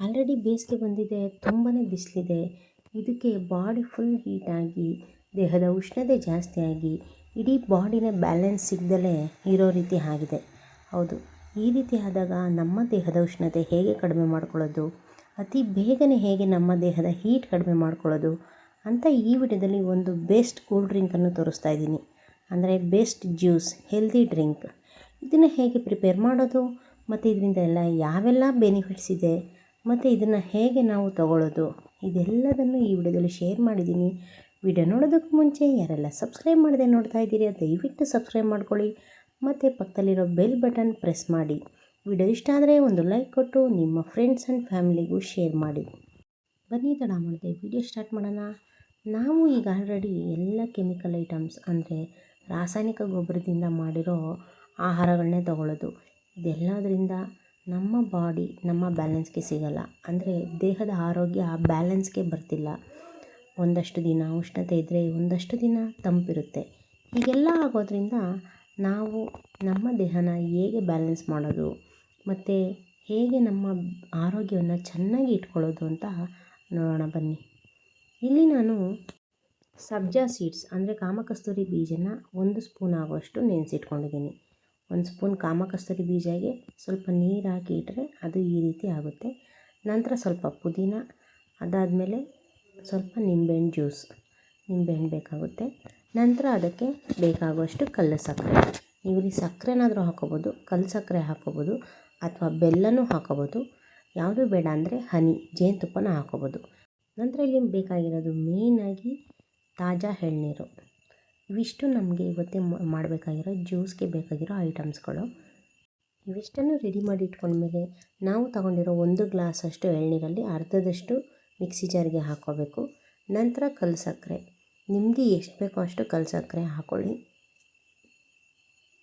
Already ಬೇಸಿಗೆ ಬಂದಿದೆ ತುಂಬಾ ಬಿಸಿಲಿದೆ. ಇದಕ್ಕೆ ಬಾಡಿ ಫುಲ್ ಹೀಟಾಗಿ ದೇಹದ ಉಷ್ಣತೆ ಜಾಸ್ತಿಯಾಗಿ ಇಡೀ ಬಾಡಿನ ಬ್ಯಾಲೆನ್ಸ್ ಸಿಗದಲೇ ಇರೋ ರೀತಿ ಆಗಿದೆ. ಹೌದು, ಈ ರೀತಿ ಆದಾಗ ನಮ್ಮ ದೇಹದ ಉಷ್ಣತೆ ಹೇಗೆ ಕಡಿಮೆ ಮಾಡ್ಕೊಳ್ಳೋದು? ಅತಿ ಬೇಗನೆ ಹೇಗೆ ನಮ್ಮ ದೇಹದ ಹೀಟ್ ಕಡಿಮೆ ಮಾಡ್ಕೊಳ್ಳೋದು? ಅಂತ ಈ ವಿಡಿಯೋದಲ್ಲಿ ಒಂದು ಬೆಸ್ಟ್ ಕೂಲ್ ಡ್ರಿಂಕನ್ನು ತೋರಿಸ್ತಾ ಇದ್ದೀನಿ. ಅಂದರೆ ಬೆಸ್ಟ್ ಜ್ಯೂಸ್ ಹೆಲ್ದಿ ಡ್ರಿಂಕ್ ಇದನ್ನು ಹೇಗೆ ಪ್ರಿಪೇರ್ ಮಾಡೋದು? ಮತ್ತು ಇದರಿಂದ ಎಲ್ಲ ಯಾವೆಲ್ಲ ಬೆನಿಫಿಟ್ಸ್ ಇದೆ? ಮತ್ತು ಇದನ್ನು ಹೇಗೆ ನಾವು ತಗೊಳ್ಳೋದು? ಇದೆಲ್ಲದನ್ನು ಈ ವಿಡಿಯೋದಲ್ಲಿ ಶೇರ್ ಮಾಡಿದ್ದೀನಿ. ವಿಡಿಯೋ ನೋಡೋದಕ್ಕೆ ಮುಂಚೆ ಯಾರೆಲ್ಲ ಸಬ್ಸ್ಕ್ರೈಬ್ ಮಾಡದೆ ನೋಡ್ತಾ ಇದ್ದೀರಿ, ದಯವಿಟ್ಟು ಸಬ್ಸ್ಕ್ರೈಬ್ ಮಾಡ್ಕೊಳ್ಳಿ. ಮತ್ತು ಪಕ್ಕದಲ್ಲಿರೋ ಬೆಲ್ ಬಟನ್ ಪ್ರೆಸ್ ಮಾಡಿ. ವಿಡಿಯೋ ಇಷ್ಟ ಆದರೆ ಒಂದು ಲೈಕ್ ಕೊಟ್ಟು ನಿಮ್ಮ ಫ್ರೆಂಡ್ಸ್ ಆ್ಯಂಡ್ ಫ್ಯಾಮಿಲಿಗೂ ಶೇರ್ ಮಾಡಿ. ಬನ್ನಿ, ತಡ ಮಾಡಿದೆ. ವಿಡಿಯೋ ಸ್ಟಾರ್ಟ್ ಮಾಡೋಣ. ನಾವು ಈಗ ಆಲ್ರೆಡಿ ಎಲ್ಲ ಕೆಮಿಕಲ್ ಐಟಮ್ಸ್ ಅಂದರೆ ರಾಸಾಯನಿಕ ಗೊಬ್ಬರದಿಂದ ಮಾಡಿರೋ ಆಹಾರಗಳನ್ನೇ ತಗೊಳ್ಳೋದು. ಇದೆಲ್ಲದರಿಂದ ನಮ್ಮ ಬಾಡಿ ನಮ್ಮ ಬ್ಯಾಲೆನ್ಸ್ಗೆ ಸಿಗಲ್ಲ. ಅಂದರೆ ದೇಹದ ಆರೋಗ್ಯ ಆ ಬ್ಯಾಲೆನ್ಸ್ಗೆ ಬರ್ತಿಲ್ಲ. ಒಂದಷ್ಟು ದಿನ ಉಷ್ಣತೆ ಇದ್ದರೆ ಒಂದಷ್ಟು ದಿನ ತಂಪಿರುತ್ತೆ. ಹೀಗೆಲ್ಲ ಆಗೋದ್ರಿಂದ ನಾವು ನಮ್ಮ ದೇಹನ ಹೇಗೆ ಬ್ಯಾಲೆನ್ಸ್ ಮಾಡೋದು, ಮತ್ತು ಹೇಗೆ ನಮ್ಮ ಆರೋಗ್ಯವನ್ನು ಚೆನ್ನಾಗಿ ಇಟ್ಕೊಳ್ಳೋದು ಅಂತ ನೋಡೋಣ ಬನ್ನಿ. ಇಲ್ಲಿ ನಾನು ಸಬ್ಜಾ ಸೀಡ್ಸ್ ಅಂದರೆ ಕಾಮಕಸ್ತೂರಿ ಬೀಜನ ಒಂದು ಸ್ಪೂನ್ ಆಗುವಷ್ಟು ನೆನೆಸಿಟ್ಕೊಂಡಿದ್ದೀನಿ. ಒಂದು ಸ್ಪೂನ್ ಕಾಮಕಸ್ತೂರಿ ಬೀಜಗೆ ಸ್ವಲ್ಪ ನೀರು ಹಾಕಿ ಇಟ್ಟರೆ ಅದು ಈ ರೀತಿ ಆಗುತ್ತೆ. ನಂತರ ಸ್ವಲ್ಪ ಪುದೀನ, ಅದಾದಮೇಲೆ ಸ್ವಲ್ಪ ನಿಂಬೆಹಣ್ಣು ಜ್ಯೂಸ್, ನಿಂಬೆಹಣ್ಣು ಬೇಕಾಗುತ್ತೆ. ನಂತರ ಅದಕ್ಕೆ ಬೇಕಾಗುವಷ್ಟು ಕಲ್ಲು ಸಕ್ಕರೆ. ನೀವಿಲ್ಲಿ ಸಕ್ಕರೆನಾದರೂ ಹಾಕೋಬೋದು, ಕಲ್ಲು ಸಕ್ಕರೆ ಹಾಕೋಬೋದು ಅಥವಾ ಬೆಲ್ಲನೂ ಹಾಕೋಬೋದು. ಯಾವುದು ಬೇಡ ಅಂದರೆ ಹನಿ ಜೇನುತುಪ್ಪನ ಹಾಕೋಬೋದು. ನಂತರ ಇಲ್ಲಿ ಬೇಕಾಗಿರೋದು ಮೇಯ್ನಾಗಿ ತಾಜಾ ಎಳ್ನೀರು. ಇವಿಷ್ಟು ನಮಗೆ ಇವತ್ತೇ ಮಾಡಬೇಕಾಗಿರೋ ಜ್ಯೂಸ್ಗೆ ಬೇಕಾಗಿರೋ ಐಟಮ್ಸ್ಗಳು. ಇವಿಷ್ಟನ್ನು ರೆಡಿ ಮಾಡಿ ಇಟ್ಕೊಂಡ್ಮೇಲೆ ನಾವು ತಗೊಂಡಿರೋ ಒಂದು ಗ್ಲಾಸಷ್ಟು ಎಳ್ನೀರಲ್ಲಿ ಅರ್ಧದಷ್ಟು ಮಿಕ್ಸಿ ಜಾರಿಗೆ ಹಾಕ್ಕೋಬೇಕು. ನಂತರ ಕಲ್ಸಕ್ಕರೆ ನಿಮಗೆ ಎಷ್ಟು ಬೇಕೋ ಅಷ್ಟು ಕಲ್ಸಕ್ಕರೆ ಹಾಕ್ಕೊಳ್ಳಿ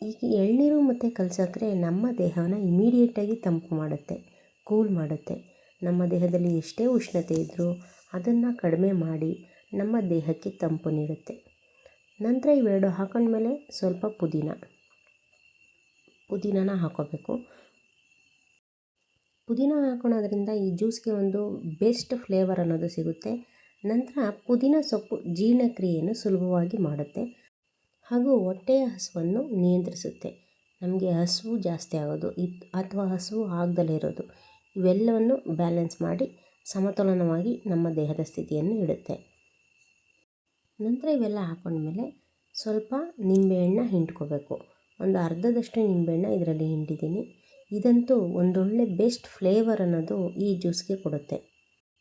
ಈಗ ಎಳ್ನೀರು ಮತ್ತು ಕಲ್ಸಕ್ಕರೆ ನಮ್ಮ ದೇಹವನ್ನು ಇಮಿಡಿಯೇಟಾಗಿ ತಂಪು ಮಾಡುತ್ತೆ, ಕೂಲ್ ಮಾಡುತ್ತೆ. ನಮ್ಮ ದೇಹದಲ್ಲಿ ಎಷ್ಟೇ ಉಷ್ಣತೆ ಇದ್ದರೂ ಅದನ್ನು ಕಡಿಮೆ ಮಾಡಿ ನಮ್ಮ ದೇಹಕ್ಕೆ ತಂಪು ನೀಡುತ್ತೆ. ನಂತರ ಇವೆರಡು ಹಾಕೊಂಡ್ಮೇಲೆ ಸ್ವಲ್ಪ ಪುದೀನ. ಪುದೀನನ ಹಾಕೋಬೇಕು. ಪುದೀನ ಹಾಕೊಳೋದ್ರಿಂದ ಈ ಜ್ಯೂಸ್ಗೆ ಒಂದು ಬೆಸ್ಟ್ ಫ್ಲೇವರ್ ಅನ್ನೋದು ಸಿಗುತ್ತೆ. ನಂತರ ಪುದೀನ ಸೊಪ್ಪು ಜೀರ್ಣಕ್ರಿಯೆಯನ್ನು ಸುಲಭವಾಗಿ ಮಾಡುತ್ತೆ. ಹಾಗೂ ಹೊಟ್ಟೆಯ ಹಸುವನ್ನು ನಿಯಂತ್ರಿಸುತ್ತೆ. ನಮಗೆ ಹಸುವು ಜಾಸ್ತಿ ಆಗೋದು, ಇದು ಅಥವಾ ಹಸುವು ಆಗದಲ್ಲೇ ಇರೋದು. ಇವೆಲ್ಲವನ್ನು ಬ್ಯಾಲೆನ್ಸ್ ಮಾಡಿ ಸಮತೋಲನವಾಗಿ ನಮ್ಮ ದೇಹದ ಸ್ಥಿತಿಯನ್ನು ಇಡುತ್ತೆ. ನಂತರ ಇವೆಲ್ಲ ಹಾಕೊಂಡ್ಮೇಲೆ ಸ್ವಲ್ಪ ನಿಂಬೆಹಣ್ಣ ಹಿಂಡ್ಕೋಬೇಕು. ಒಂದು ಅರ್ಧದಷ್ಟು ನಿಂಬೆಹಣ್ಣ ಇದರಲ್ಲಿ ಹಿಂಡಿದ್ದೀನಿ. ಇದಂತೂ ಒಂದೊಳ್ಳೆ ಬೆಸ್ಟ್ ಫ್ಲೇವರ್ ಅನ್ನೋದು ಈ ಜ್ಯೂಸ್ಗೆ ಕೊಡುತ್ತೆ.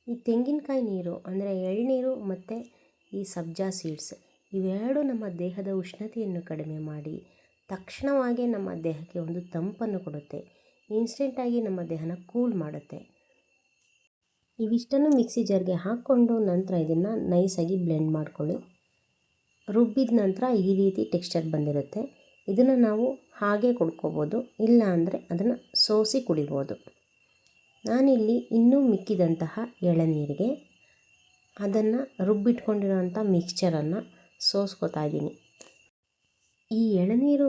ಈ ತೆಂಗಿನಕಾಯಿ ನೀರು, ಅಂದರೆ ಎಳ್ನೀರು ಮತ್ತು ಈ ಸಬ್ಜಾ ಸೀಡ್ಸ್, ಇವೆರಡು ನಮ್ಮ ದೇಹದ ಉಷ್ಣತೆಯನ್ನು ಕಡಿಮೆ ಮಾಡಿ ತಕ್ಷಣವಾಗೇ ನಮ್ಮ ದೇಹಕ್ಕೆ ಒಂದು ತಂಪನ್ನು ಕೊಡುತ್ತೆ. ಇನ್ಸ್ಟೆಂಟಾಗಿ ನಮ್ಮ ದೇಹನ ಕೂಲ್ ಮಾಡುತ್ತೆ. ಇವಿಷ್ಟನ್ನು ಮಿಕ್ಸಿ ಜಾರ್ಗೆ ಹಾಕ್ಕೊಂಡು ನಂತರ ಇದನ್ನು ನೈಸಾಗಿ ಬ್ಲೆಂಡ್ ಮಾಡ್ಕೊಳ್ಳಿ. ರುಬ್ಬಿದ ನಂತರ ಈ ರೀತಿ ಟೆಕ್ಸ್ಚರ್ ಬಂದಿರುತ್ತೆ. ಇದನ್ನು ನಾವು ಹಾಗೆ ಕುಡ್ಕೋಬೋದು, ಇಲ್ಲ ಅಂದರೆ ಅದನ್ನು ಸೋಸಿ ಕುಡಿಬೋದು. ನಾನಿಲ್ಲಿ ಇನ್ನೂ ಮಿಕ್ಕಿದಂತಹ ಎಳನೀರಿಗೆ ಅದನ್ನು ರುಬ್ಬಿಟ್ಕೊಂಡಿರೋಂಥ ಮಿಕ್ಸ್ಚರನ್ನು ಸೋಸ್ಕೋತಾ ಇದ್ದೀನಿ. ಈ ಎಳನೀರು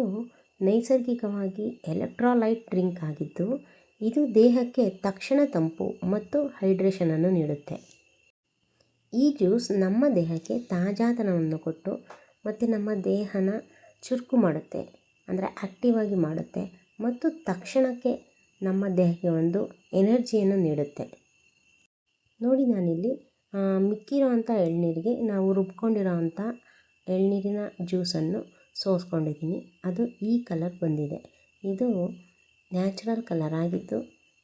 ನೈಸರ್ಗಿಕವಾಗಿ ಎಲೆಕ್ಟ್ರಾಲೈಟ್ ಡ್ರಿಂಕ್ ಆಗಿದ್ದು, ಇದು ದೇಹಕ್ಕೆ ತಕ್ಷಣ ತಂಪು ಮತ್ತು ಹೈಡ್ರೇಷನನ್ನು ನೀಡುತ್ತೆ. ಈ ಜ್ಯೂಸ್ ನಮ್ಮ ದೇಹಕ್ಕೆ ತಾಜಾತನವನ್ನು ಕೊಟ್ಟು ಮತ್ತು ನಮ್ಮ ದೇಹನ ಚುರುಕು ಮಾಡುತ್ತೆ, ಅಂದರೆ ಆ್ಯಕ್ಟಿವ್ ಆಗಿ ಮಾಡುತ್ತೆ ಮತ್ತು ತಕ್ಷಣಕ್ಕೆ ನಮ್ಮ ದೇಹಕ್ಕೆ ಒಂದು ಎನರ್ಜಿಯನ್ನು ನೀಡುತ್ತೆ. ನೋಡಿ ನಾನಿಲ್ಲಿ ಮಿಕ್ಕಿರೋ ಅಂಥ ಎಳ್ನೀರಿಗೆ ನಾವು ರುಬ್ಕೊಂಡಿರೋ ಅಂಥ ಎಳ್ನೀರಿನ ಜ್ಯೂಸನ್ನು ಸೋಸ್ಕೊಂಡಿದ್ದೀನಿ. ಅದು ಈ ಕಲರ್ ಬಂದಿದೆ. ಇದು ನ್ಯಾಚುರಲ್ ಕಲರ್ ಆಗಿದ್ದು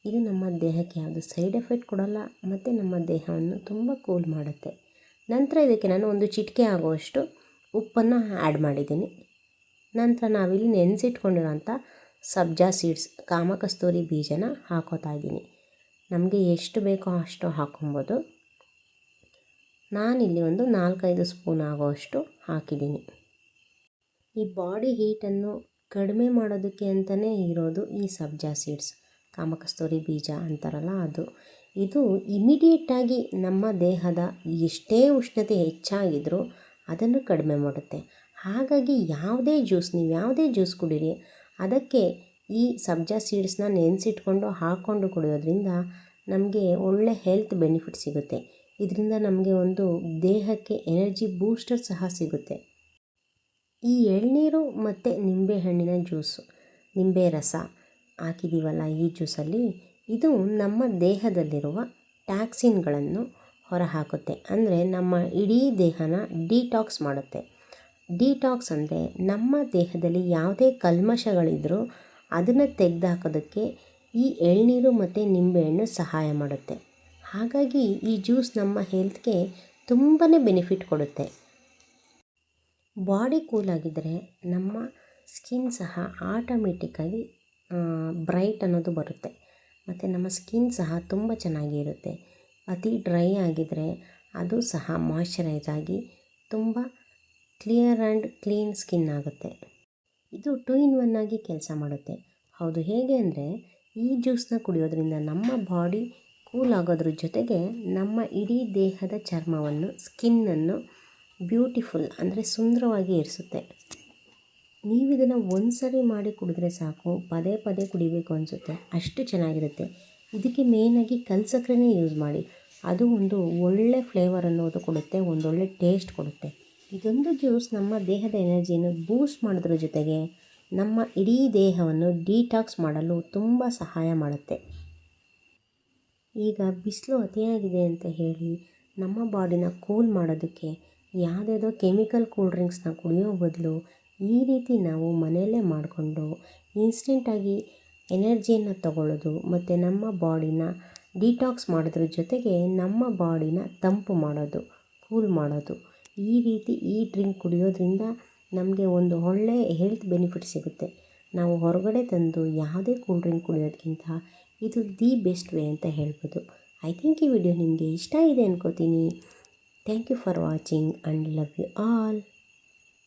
ಇದು ನಮ್ಮ ದೇಹಕ್ಕೆ ಯಾವುದು ಸೈಡ್ ಎಫೆಕ್ಟ್ ಕೊಡಲ್ಲ, ಮತ್ತು ನಮ್ಮ ದೇಹವನ್ನು ತುಂಬ ಕೂಲ್ ಮಾಡುತ್ತೆ. ನಂತರ ಇದಕ್ಕೆ ನಾನು ಒಂದು ಚಿಟಿಕೆ ಆಗುವಷ್ಟು ಉಪ್ಪನ್ನು ಆ್ಯಡ್ ಮಾಡಿದ್ದೀನಿ. ನಂತರ ನಾವಿಲ್ಲಿ ನೆನೆಸಿಟ್ಕೊಂಡಿರೋಂಥ ಸಬ್ಜಾ ಸೀಡ್ಸ್ ಕಾಮಕಸ್ತೂರಿ ಬೀಜನ ಹಾಕೋತಾ ಇದ್ದೀನಿ. ನಮಗೆ ಎಷ್ಟು ಬೇಕೋ ಅಷ್ಟು ಹಾಕೊಬೋದು. ನಾನಿಲ್ಲಿ ಒಂದು ನಾಲ್ಕೈದು ಸ್ಪೂನ್ ಆಗೋಷ್ಟು ಹಾಕಿದ್ದೀನಿ. ಈ ಬಾಡಿ ಹೀಟನ್ನು ಕಡಿಮೆ ಮಾಡೋದಕ್ಕೆ ಅಂತಲೇ ಇರೋದು ಈ ಸಬ್ಜಾ ಸೀಡ್ಸ್ ಕಾಮಕಸ್ತೂರಿ ಬೀಜ ಅಂತಾರಲ್ಲ ಅದು. ಇದು ಇಮಿಡಿಯೇಟಾಗಿ ನಮ್ಮ ದೇಹದ ಎಷ್ಟೇ ಉಷ್ಣತೆ ಹೆಚ್ಚಾಗಿದ್ದರೂ ಅದನ್ನು ಕಡಿಮೆ ಮಾಡುತ್ತೆ. ಹಾಗಾಗಿ ಯಾವುದೇ ಜ್ಯೂಸ್, ನೀವು ಯಾವುದೇ ಜ್ಯೂಸ್ ಕುಡೀರಿ, ಅದಕ್ಕೆ ಈ ಸಬ್ಜಾ ಸೀಡ್ಸ್ನ ನೆನೆಸಿಟ್ಕೊಂಡು ಹಾಕ್ಕೊಂಡು ಕುಡಿಯೋದ್ರಿಂದ ನಮಗೆ ಒಳ್ಳೆ ಹೆಲ್ತ್ ಬೆನಿಫಿಟ್ ಸಿಗುತ್ತೆ. ಇದರಿಂದ ನಮಗೆ ಒಂದು ದೇಹಕ್ಕೆ ಎನರ್ಜಿ ಬೂಸ್ಟರ್ ಸಹ ಸಿಗುತ್ತೆ. ಈ ಎಳ್ನೀರು ಮತ್ತು ನಿಂಬೆಹಣ್ಣಿನ ಜ್ಯೂಸು, ನಿಂಬೆ ರಸ ಹಾಕಿದ್ದೀವಲ್ಲ ಈ ಜ್ಯೂಸಲ್ಲಿ? ಇದು ನಮ್ಮ ದೇಹದಲ್ಲಿರುವ ಟ್ಯಾಕ್ಸಿನ್ಗಳನ್ನು ಹೊರಹಾಕುತ್ತೆ. ಅಂದರೆ ನಮ್ಮ ಇಡೀ ದೇಹನ ಡಿಟಾಕ್ಸ್ ಮಾಡುತ್ತೆ. ಡಿಟಾಕ್ಸ್ ಅಂದರೆ ನಮ್ಮ ದೇಹದಲ್ಲಿ ಯಾವುದೇ ಕಲ್ಮಶಗಳಿದ್ರೂ ಅದನ್ನು ತೆಗೆದುಹಾಕೋದಕ್ಕೆ ಈ ಎಳ್ನೀರು ಮತ್ತು ನಿಂಬೆಹಣ್ಣು ಸಹಾಯ ಮಾಡುತ್ತೆ. ಹಾಗಾಗಿ ಈ ಜ್ಯೂಸ್ ನಮ್ಮ ಹೆಲ್ತ್ಗೆ ತುಂಬಾ ಬೆನಿಫಿಟ್ ಕೊಡುತ್ತೆ. ಬಾಡಿ ಕೂಲಾಗಿದ್ದರೆ ನಮ್ಮ ಸ್ಕಿನ್ ಸಹ ಆಟೋಮೆಟಿಕ್ಕಾಗಿ ಬ್ರೈಟ್ ಅನ್ನೋದು ಬರುತ್ತೆ. ಮತ್ತು ನಮ್ಮ ಸ್ಕಿನ್ ಸಹ ತುಂಬ ಚೆನ್ನಾಗಿ ಇರುತ್ತೆ. ಅತಿ ಡ್ರೈ ಆಗಿದ್ದರೆ ಅದು ಸಹ ಮಾಯ್ಶ್ಚರೈಸ್ ಆಗಿ ತುಂಬ ಕ್ಲಿಯರ್ ಆ್ಯಂಡ್ ಕ್ಲೀನ್ ಸ್ಕಿನ್ ಆಗುತ್ತೆ. ಇದು ಟೂ ಇನ್ ಒನ್ ಆಗಿ ಕೆಲಸ ಮಾಡುತ್ತೆ. ಹೌದು, ಹೇಗೆ ಅಂದರೆ ಈ ಜ್ಯೂಸನ್ನ ಕುಡಿಯೋದ್ರಿಂದ ನಮ್ಮ ಬಾಡಿ ಕೂಲ್ ಆಗೋದ್ರ ಜೊತೆಗೆ ನಮ್ಮ ಇಡೀ ದೇಹದ ಚರ್ಮವನ್ನು, ಸ್ಕಿನ್ನನ್ನು ಬ್ಯೂಟಿಫುಲ್ ಅಂದರೆ ಸುಂದರವಾಗಿ ಇರಿಸುತ್ತೆ. ನೀವು ಇದನ್ನು ಒಂದು ಸರಿ ಮಾಡಿ ಕುಡಿದ್ರೆ ಸಾಕು, ಪದೇ ಪದೇ ಕುಡಿಬೇಕು ಅನಿಸುತ್ತೆ. ಅಷ್ಟು ಚೆನ್ನಾಗಿರುತ್ತೆ. ಇದಕ್ಕೆ ಮೇಯ್ನಾಗಿ ಕಲ್ಸಕ್ಕರೆನೇ ಯೂಸ್ ಮಾಡಿ. ಅದು ಒಂದು ಒಳ್ಳೆ ಫ್ಲೇವರ್ ಅನ್ನೋದು ಕೊಡುತ್ತೆ, ಒಂದೊಳ್ಳೆ ಟೇಸ್ಟ್ ಕೊಡುತ್ತೆ. ಇದೊಂದು ಜ್ಯೂಸ್ ನಮ್ಮ ದೇಹದ ಎನರ್ಜಿಯನ್ನು ಬೂಸ್ಟ್ ಮಾಡೋದ್ರ ಜೊತೆಗೆ ನಮ್ಮ ಇಡೀ ದೇಹವನ್ನು ಡಿಟಾಕ್ಸ್ ಮಾಡಲು ತುಂಬ ಸಹಾಯ ಮಾಡುತ್ತೆ. ಈಗ ಬಿಸಿಲು ಅತಿಯಾಗಿದೆ ಅಂತ ಹೇಳಿ ನಮ್ಮ ಬಾಡಿನ ಕೂಲ್ ಮಾಡೋದಕ್ಕೆ ಯಾವುದ್ಯಾವುದೋ ಕೆಮಿಕಲ್ ಕೂಲ್ ಡ್ರಿಂಕ್ಸ್ನ ಕುಡಿಯೋ ಬದಲು ಈ ರೀತಿ ನಾವು ಮನೆಯಲ್ಲೇ ಮಾಡಿಕೊಂಡು ಇನ್ಸ್ಟೆಂಟಾಗಿ ಎನರ್ಜಿಯನ್ನು ತಗೊಳ್ಳೋದು ಮತ್ತು ನಮ್ಮ ಬಾಡಿನ ಡಿಟಾಕ್ಸ್ ಮಾಡೋದ್ರ ಜೊತೆಗೆ ನಮ್ಮ ಬಾಡಿನ ತಂಪು ಮಾಡೋದು ಕೂಲ್ ಮಾಡೋದು. ಈ ರೀತಿ ಈ ಡ್ರಿಂಕ್ ಕುಡಿಯೋದ್ರಿಂದ ನಮಗೆ ಒಂದು ಒಳ್ಳೆಯ ಹೆಲ್ತ್ ಬೆನಿಫಿಟ್ ಸಿಗುತ್ತೆ. ನಾವು ಹೊರಗಡೆ ತಂದು ಯಾವುದೇ ಕೂಲ್ ಡ್ರಿಂಕ್ ಕುಡಿಯೋದಕ್ಕಿಂತ ಇದು ದಿ ಬೆಸ್ಟ್ ವೇ ಅಂತ ಹೇಳ್ಬೋದು. ಐ ಥಿಂಕ್ ಈ ವಿಡಿಯೋ ನಿಮಗೆ ಇಷ್ಟ ಇದೆ ಅನ್ಕೋತೀನಿ. Thank you for watching and love you all